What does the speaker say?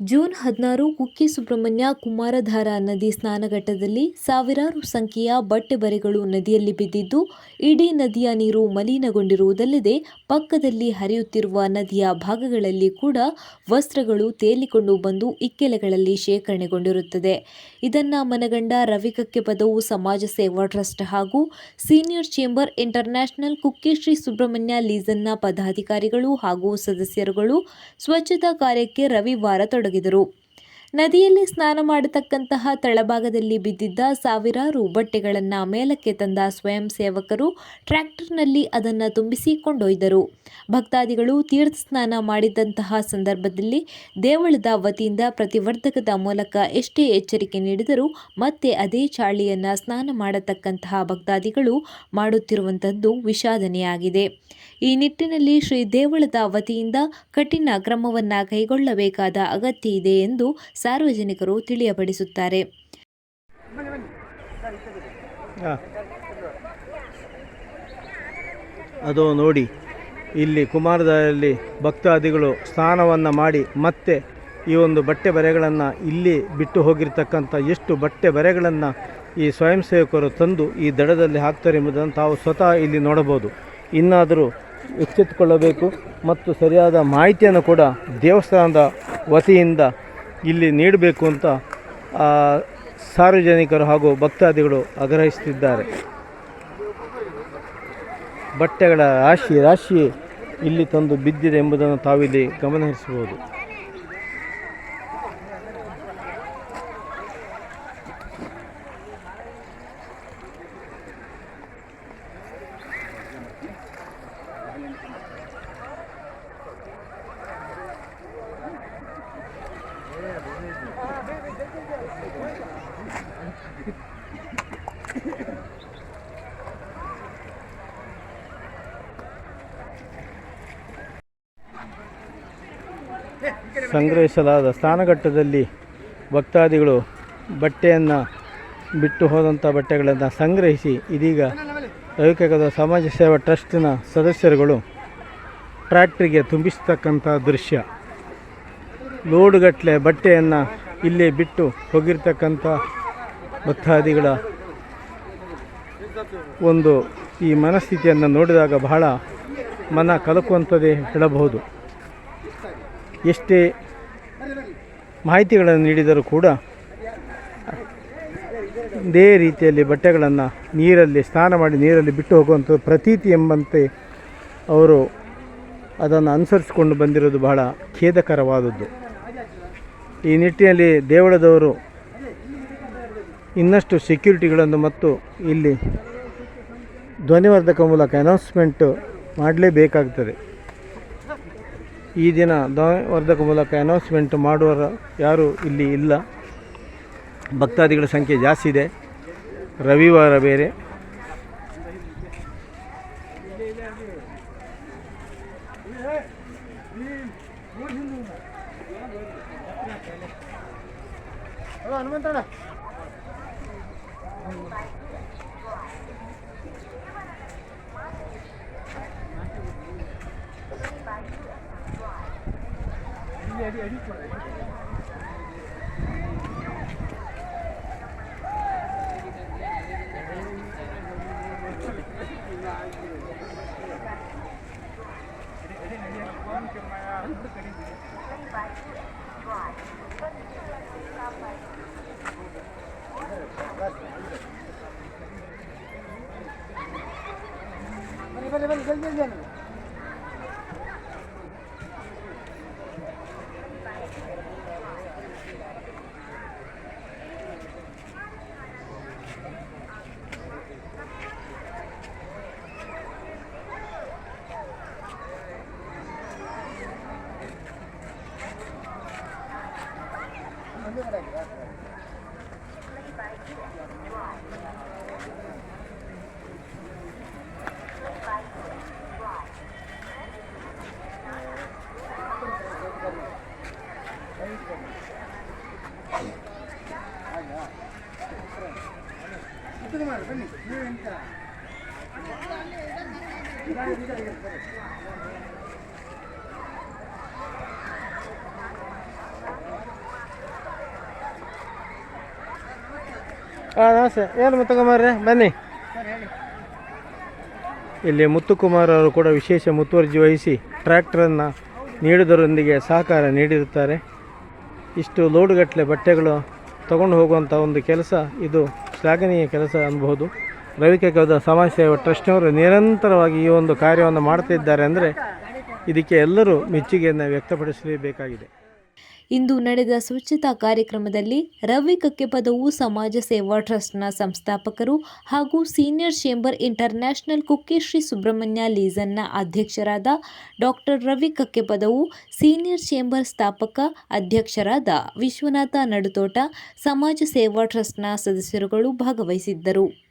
June ಹದಿನಾರು ಕುಕ್ಕೆ ಸುಬ್ರಹ್ಮಣ್ಯ ಕುಮಾರಧಾರಾ ನದಿ ಸ್ನಾನಘಟ್ಟದಲ್ಲಿ ಸಾವಿರಾರು ಸಂಖ್ಯೆಯ ಬಟ್ಟೆ ಬರೆಗಳು ನದಿಯಲ್ಲಿ ಬಿದ್ದಿದ್ದು, ಇಡೀ ನದಿಯ ನೀರು ಮಲಿನಗೊಂಡಿರುವುದಲ್ಲದೆ, ಪಕ್ಕದಲ್ಲಿ ಹರಿಯುತ್ತಿರುವ ನದಿಯ ಭಾಗಗಳಲ್ಲಿ ಕೂಡ ವಸ್ತ್ರಗಳು ತೇಲಿಕೊಂಡು ಬಂದು ಇಕ್ಕೆಲೆಗಳಲ್ಲಿ ಶೇಖರಣೆಗೊಂಡಿರುತ್ತದೆ. ಇದನ್ನ ಮನಗಂಡ ರವಿಕಕ್ಕೆ ಪದವು ಸಮಾಜ ಸೇವಾ ಟ್ರಸ್ಟ್ ಹಾಗೂ senior chamber international Kukke Shri Subrahmanya ಲೀಸನ್ನ ಪದಾಧಿಕಾರಿಗಳು ಹಾಗೂ ಸದಸ್ಯರುಗಳು ಸ್ವಚ್ಛತಾ ಕಾರ್ಯಕ್ಕೆ ರವಿವಾರ ತೊಡಗಿದರು. ನದಿಯಲ್ಲಿ ಸ್ನಾನ ಮಾಡತಕ್ಕಂತಹ ತಳಭಾಗದಲ್ಲಿ ಬಿದ್ದಿದ್ದ ಸಾವಿರಾರು ಬಟ್ಟೆಗಳನ್ನು ಮೇಲಕ್ಕೆ ತಂದ ಸ್ವಯಂ ಸೇವಕರು ಟ್ರ್ಯಾಕ್ಟರ್ನಲ್ಲಿ ಅದನ್ನು ತುಂಬಿಸಿ ಕೊಂಡೊಯ್ದರು. ಭಕ್ತಾದಿಗಳು ತೀರ್ಥ ಸ್ನಾನ ಮಾಡಿದಂತಹ ಸಂದರ್ಭದಲ್ಲಿ ದೇವಳದ ವತಿಯಿಂದ ಪ್ರತಿವರ್ಧಕದ ಮೂಲಕ ಎಷ್ಟೇ ಎಚ್ಚರಿಕೆ ನೀಡಿದರೂ ಮತ್ತೆ ಅದೇ ಚಾಳಿಯನ್ನು ಸ್ನಾನ ಮಾಡತಕ್ಕಂತಹ ಭಕ್ತಾದಿಗಳು ಮಾಡುತ್ತಿರುವಂಥದ್ದು ವಿಷಾದನೆಯಾಗಿದೆ. ಈ ನಿಟ್ಟಿನಲ್ಲಿ ಶ್ರೀ ದೇವಳದ ವತಿಯಿಂದ ಕಠಿಣ ಕ್ರಮವನ್ನು ಕೈಗೊಳ್ಳಬೇಕಾದ ಅಗತ್ಯ ಇದೆ ಎಂದು ಸಾರ್ವಜನಿಕರು ತಿಳಿಯಪಡಿಸುತ್ತಾರೆ. ಅದು ನೋಡಿ, ಇಲ್ಲಿ ಕುಮಾರದಲ್ಲಿ ಭಕ್ತಾದಿಗಳು ಸ್ನಾನವನ್ನು ಮಾಡಿ ಮತ್ತೆ ಈ ಒಂದು ಬಟ್ಟೆ ಬರೆಗಳನ್ನು ಇಲ್ಲಿ ಬಿಟ್ಟು ಹೋಗಿರ್ತಕ್ಕಂಥ ಎಷ್ಟು ಬಟ್ಟೆ ಬರೆಗಳನ್ನು ಈ ಸ್ವಯಂ ಸೇವಕರು ತಂದು ಈ ದಡದಲ್ಲಿ ಹಾಕ್ತಾರೆ ಎಂಬುದನ್ನು ತಾವು ಸ್ವತಃ ಇಲ್ಲಿ ನೋಡಬಹುದು. ಇನ್ನಾದರೂ ಎಚ್ಚೆತ್ತುಕೊಳ್ಳಬೇಕು ಮತ್ತು ಸರಿಯಾದ ಮಾಹಿತಿಯನ್ನು ಕೂಡ ದೇವಸ್ಥಾನದ ವತಿಯಿಂದ ಇಲ್ಲಿ ನೀಡಬೇಕು ಅಂತ ಸಾರ್ವಜನಿಕರು ಹಾಗೂ ಭಕ್ತಾದಿಗಳು ಆಗ್ರಹಿಸುತ್ತಿದ್ದಾರೆ. ಬಟ್ಟೆಗಳ ರಾಶಿ ರಾಶಿ ಇಲ್ಲಿ ತಂದು ಬಿದ್ದಿದೆ ಎಂಬುದನ್ನು ತಾವಿಲ್ಲಿ ಗಮನಹರಿಸಬಹುದು. ಸಂಗ್ರಹಿಸಲಾದ ಸ್ನಾನಘಟ್ಟದಲ್ಲಿ ಭಕ್ತಾದಿಗಳು ಬಟ್ಟೆಯನ್ನು ಬಿಟ್ಟು ಹೋದಂಥ ಬಟ್ಟೆಗಳನ್ನು ಸಂಗ್ರಹಿಸಿ ಇದೀಗ ರವಿಕಗದ ಸಮಾಜ ಸೇವಾ ಟ್ರಸ್ಟಿನ ಸದಸ್ಯರುಗಳು ಟ್ರ್ಯಾಕ್ಟ್ರಿಗೆ ತುಂಬಿಸ್ತಕ್ಕಂಥ ದೃಶ್ಯ. ಲೋಡುಗಟ್ಟಲೆ ಬಟ್ಟೆಯನ್ನು ಇಲ್ಲೇ ಬಿಟ್ಟು ಹೋಗಿರ್ತಕ್ಕಂಥ ಭಕ್ತಾದಿಗಳ ಒಂದು ಈ ಮನಸ್ಥಿತಿಯನ್ನು ನೋಡಿದಾಗ ಬಹಳ ಮನ ಕಲಕುವಂಥದ್ದೇ ಹೇಳಬಹುದು. ಎಷ್ಟೇ ಮಾಹಿತಿಗಳನ್ನು ನೀಡಿದರೂ ಕೂಡ ಇದೇ ರೀತಿಯಲ್ಲಿ ಬಟ್ಟೆಗಳನ್ನು ನೀರಲ್ಲಿ, ಸ್ನಾನ ಮಾಡಿ ನೀರಲ್ಲಿ ಬಿಟ್ಟು ಹೋಗುವಂಥದ್ದು ಪ್ರತೀತಿ ಎಂಬಂತೆ ಅವರು ಅದನ್ನು ಅನುಸರಿಸಿಕೊಂಡು ಬಂದಿರೋದು ಬಹಳ ಖೇದಕರವಾದದ್ದು. ಈ ನಿಟ್ಟಿನಲ್ಲಿ ದೇವಳದವರು ಇನ್ನಷ್ಟು ಸೆಕ್ಯೂರಿಟಿಗಳನ್ನು ಮತ್ತು ಇಲ್ಲಿ ಧ್ವನಿವರ್ಧಕ ಮೂಲಕ ಅನೌನ್ಸ್ಮೆಂಟು ಮಾಡಲೇಬೇಕಾಗ್ತದೆ. ಈ ದಿನ ಧ್ವನಿವರ್ಧಕ ಮೂಲಕ ಅನೌನ್ಸ್ಮೆಂಟ್ ಮಾಡುವವರು ಯಾರೂ ಇಲ್ಲಿ ಇಲ್ಲ. ಭಕ್ತಾದಿಗಳ ಸಂಖ್ಯೆ ಜಾಸ್ತಿ ಇದೆ. ರವಿವಾರ ಬೇರೆ. olá não vai entrar. Ali, ali, ali, ali. Gracias. ಬನ್ನಿ. ಹಾಂ ನಮಸ್ತೆ. ಏನು ಮುತ್ತುಕುಮಾರ್ರೆ? ಬನ್ನಿ. ಇಲ್ಲಿ ಮುತ್ತುಕುಮಾರ್ ಅವರು ಕೂಡ ವಿಶೇಷ ಮುತುವರ್ಜಿ ವಹಿಸಿ ಟ್ರ್ಯಾಕ್ಟ್ರನ್ನು ನೀಡಿದರೊಂದಿಗೆ ಸಹಕಾರ ನೀಡಿರುತ್ತಾರೆ. ಇಷ್ಟು ಲೋಡ್ಗಟ್ಟಲೆ ಬಟ್ಟೆಗಳು ತಗೊಂಡು ಹೋಗುವಂಥ ಒಂದು ಕೆಲಸ ಇದು. ಶ್ಲಾಘನೀಯ ಕೆಲಸ ಅನ್ಬೋದು ರವಿಕೆಗೌಡ ಸಮಾಜ ಸೇವಾ ಟ್ರಸ್ಟ್ನವರು ನಿರಂತರವಾಗಿ ಈ ಒಂದು ಕಾರ್ಯವನ್ನು ಮಾಡ್ತಿದ್ದಾರೆ ಅಂದರೆ ಇದಕ್ಕೆ ಎಲ್ಲರೂ ಮೆಚ್ಚುಗೆಯನ್ನು ವ್ಯಕ್ತಪಡಿಸಲೇಬೇಕಾಗಿದೆ. ಇಂದು ನಡೆದ ಸ್ವಚ್ಛತಾ ಕಾರ್ಯಕ್ರಮದಲ್ಲಿ ರವಿ ಕಕ್ಕೆಪದವು ಸಮಾಜ ಸೇವಾ ಟ್ರಸ್ಟ್ನ ಸಂಸ್ಥಾಪಕರು ಹಾಗೂ senior chamber international Kukke Shri Subrahmanya ಲೀಸನ್ನ ಅಧ್ಯಕ್ಷರಾದ doctor Ravi Kakkepadavu, senior chamber ಸ್ಥಾಪಕ ಅಧ್ಯಕ್ಷರಾದ ವಿಶ್ವನಾಥ ನಡುತೋಟ, ಸಮಾಜ ಸೇವಾ ಟ್ರಸ್ಟ್ನ ಸದಸ್ಯರುಗಳು ಭಾಗವಹಿಸಿದ್ದರು.